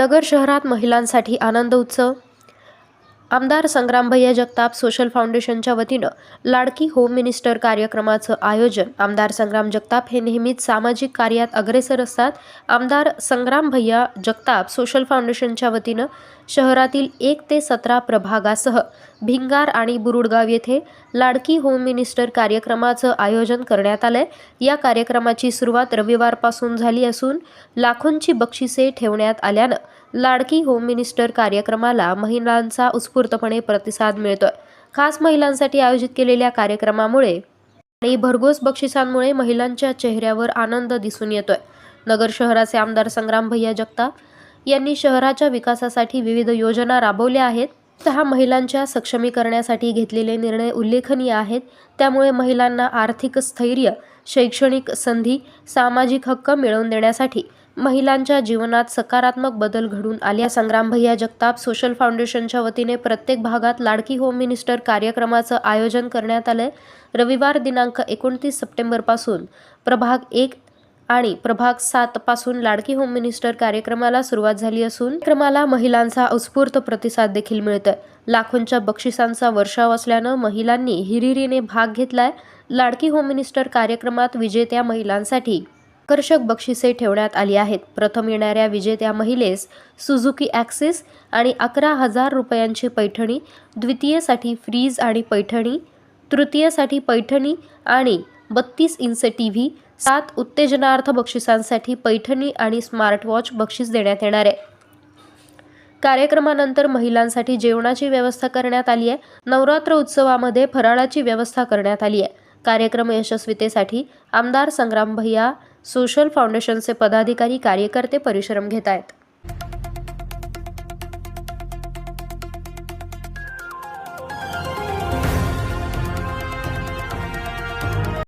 नगर शहरात महिलांसाठी आनंद उत्सव आमदार संग्रामभैया जगताप सोशल फाउंडेशनच्या वतीनं लाडकी होम मिनिस्टर कार्यक्रमाचं आयोजन. आमदार संग्राम जगताप हे नेहमीच सामाजिक कार्यात अग्रेसर असतात. आमदार संग्रामभैया जगताप सोशल फाउंडेशनच्या वतीनं शहरातील एक ते सतरा प्रभागासह भिंगार आणि बुरुडगाव येथे लाडकी होम मिनिस्टर कार्यक्रमाचं आयोजन करण्यात आलंय. या कार्यक्रमाची सुरुवात रविवारपासून झाली असून लाखोंची बक्षिसे ठेवण्यात आल्यानं लाडकी होम मिनिस्टर कार्यक्रमाला महिलांचा उत्स्फूर्तपणे प्रतिसाद मिळतोय. खास महिलांसाठी आयोजित केलेल्या कार्यक्रमामुळे आणि भरघोस बक्षिसांमुळे महिलांच्या चेहऱ्यावर आनंद दिसून येतोय. नगर शहराचे आमदार संग्राम भैया जगताप यांनी शहराच्या विकासासाठी विविध योजना राबवल्या आहेत. तहा महिलांच्या सक्षमीकरणासाठी घेतलेले निर्णय उल्लेखनीय आहेत. त्यामुळे महिलांना आर्थिक स्थैर्य शैक्षणिक संधी सामाजिक हक्क मिळवून देण्यासाठी महिलांच्या जीवनात सकारात्मक बदल घडून आल्या संग्राम भैया जगताप सोशल फाउंडेशनच्या वतीने प्रत्येक भागात लाडकी होम मिनिस्टर कार्यक्रमाचं आयोजन करण्यात आलंय. रविवार दिनांक एकोणतीस सप्टेंबरपासून प्रभाग एक आणि प्रभाग सात पासून लाडकी होम मिनिस्टर कार्यक्रमाला सुरुवात झाली असून कार्यक्रमाला महिलांचा उत्स्फूर्त प्रतिसाद देखील मिळतोय. लाखोंच्या बक्षिसांचा वर्षाव असल्यानं महिलांनी हिरिरीने भाग घेतलाय. लाडकी होम मिनिस्टर कार्यक्रमात विजेत्या महिलांसाठी आकर्षक बक्षिसे ठेवण्यात आली आहेत. प्रथम येणाऱ्या विजेत्या महिलेस सुझुकी ॲक्सिस आणि अकरा हजार रुपयांची पैठणी द्वितीयसाठी फ्रीज आणि पैठणी तृतीयसाठी पैठणी आणि बत्तीस इंच टी व्ही सात उत्तेजनार्थ बक्षिसांसाठी पैठणी आणि स्मार्टवॉच बक्षीस देण्यात येणार आहे. कार्यक्रमानंतर महिलांसाठी जेवणाची व्यवस्था करण्यात आली आहे. नवरात्र उत्सवामध्ये फराळाची व्यवस्था करण्यात आली आहे. कार्यक्रम यशस्वीतेसाठी आमदार संग्राम भैया सोशल फाउंडेशनचे पदाधिकारी कार्यकर्ते परिश्रम घेत आहेत.